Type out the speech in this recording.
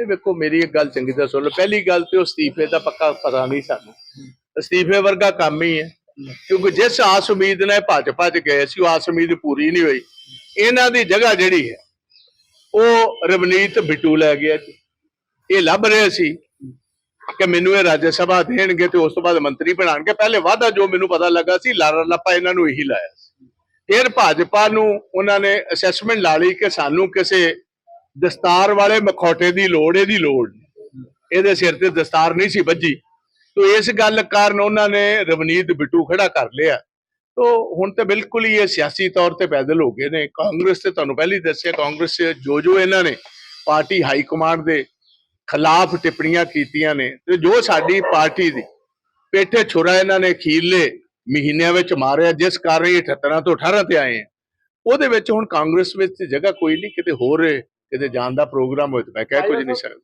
ਇਹ ਵੇਖੋ, ਮੇਰੀ ਇੱਕ ਗੱਲ ਚੰਗੀ ਤਰ੍ਹਾਂ ਸੁਣ ਲਓ। ਪਹਿਲੀ ਗੱਲ ਤੇ ਉਹ ਅਸਤੀਫੇ ਦਾ ਪੱਕਾ ਪਤਾ ਨਹੀਂ ਸਾਨੂੰ। ਅਸਤੀਫੇ ਵਰਗਾ ਕੰਮ ਹੀ ਹੈ। ਕਿਉਂਕਿ ਜਿਸ ਆਸ ਉਮੀਦ ਨਾਲ ਇਹ ਭੱਜ ਗਏ ਸੀ, ਉਹ ਆਸ ਉਮੀਦ ਪੂਰੀ ਨਹੀਂ ਹੋਈ। ਇਹਨਾਂ ਦੀ ਜਗ੍ਹਾ ਜਿਹੜੀ ਹੈ, ਉਹ ਰਵਨੀਤ ਬਿੱਟੂ ਲੈ ਗਿਆ ਜੀ। ਇਹ ਲੱਭ ਰਹੇ ਸੀ ਕਿ ਮੈਨੂੰ ਇਹ ਰਾਜ ਸਭਾ ਦੇਣਗੇ ਤੇ ਉਸ ਤੋਂ ਬਾਅਦ ਮੰਤਰੀ ਬਣਾਣਗੇ ਪਹਿਲੇ ਵਾਅਦਾ ਜੋ ਮੈਨੂੰ ਪਤਾ ਲੱਗਾ ਸੀ, ਲਾਰਾ ਲੱਪਾ ਇਹਨਾਂ ਨੂੰ ਇਹੀ ਲਾਇਆ ਸੀ। ਫਿਰ ਭਾਜਪਾ ਨੂੰ ਉਹਨਾਂ ਨੇ ਅਸੈਸਮੈਂਟ ਲਾ ਲਈ ਕਿ ਸਾਨੂੰ ਕਿਸੇ ਦਸਤਾਰ ਵਾਲੇ ਮਖੌਟੇ ਦੀ ਲੋੜ, ਇਹਦੀ ਲੋੜ ਇਹਦੇ ਸਿਰ ਤੇ ਦਸਤਾਰ ਨਹੀਂ ਸੀ ਵੱਜੀ। ਤੋ ਇਸ ਗੱਲ ਕਾਰਨ ਉਹਨਾਂ ਨੇ ਰਵਨੀਤ ਬਿੱਟੂ ਖੜਾ ਕਰ ਲਿਆ। ਤੋ ਹੁਣ ਤੇ ਬਿਲਕੁਲ ਹੀ ਇਹ ਸਿਆਸੀ ਤੌਰ ਤੇ ਪੈਦਲ ਹੋ ਗਏ ਨੇ। ਕਾਂਗਰਸ ਤੇ ਤੁਹਾਨੂੰ ਪਹਿਲਾਂ ਦੱਸਿਆ, ਕਾਂਗਰਸ ਜੋ ਜੋ ਇਹਨਾਂ ਨੇ ਪਾਰਟੀ ਹਾਈ ਕਮਾਂਡ ਦੇ ਖਿਲਾਫ ਟਿੱਪਣੀਆਂ ਕੀਤੀਆਂ ਨੇ ਤੇ ਜੋ ਸਾਡੀ ਪਾਰਟੀ ਦੀ ਪੇਠੇ ਛੁਰਾ ਇਹਨਾਂ ਨੇ ਖੀਲੇ ਮਹੀਨਿਆਂ ਵਿੱਚ ਮਾਰਿਆ, ਜਿਸ ਕਾਰਨ ਇਹ 78 ਤੋਂ 18 ਤੇ ਆਏ ਆ। ਉਹਦੇ ਵਿੱਚ ਹੁਣ ਕਾਂਗਰਸ ਵਿੱਚ ਜਗ੍ਹਾ ਕੋਈ ਨਹੀਂ, ਕਿਤੇ ਹੋਰ ਕਿਤੇ ਜਾਣ ਦਾ ਪ੍ਰੋਗਰਾਮ ਹੋਏ ਤਾਂ ਮੈਂ ਕਹਿ ਕੁਝ ਨਹੀਂ ਸਕਦਾ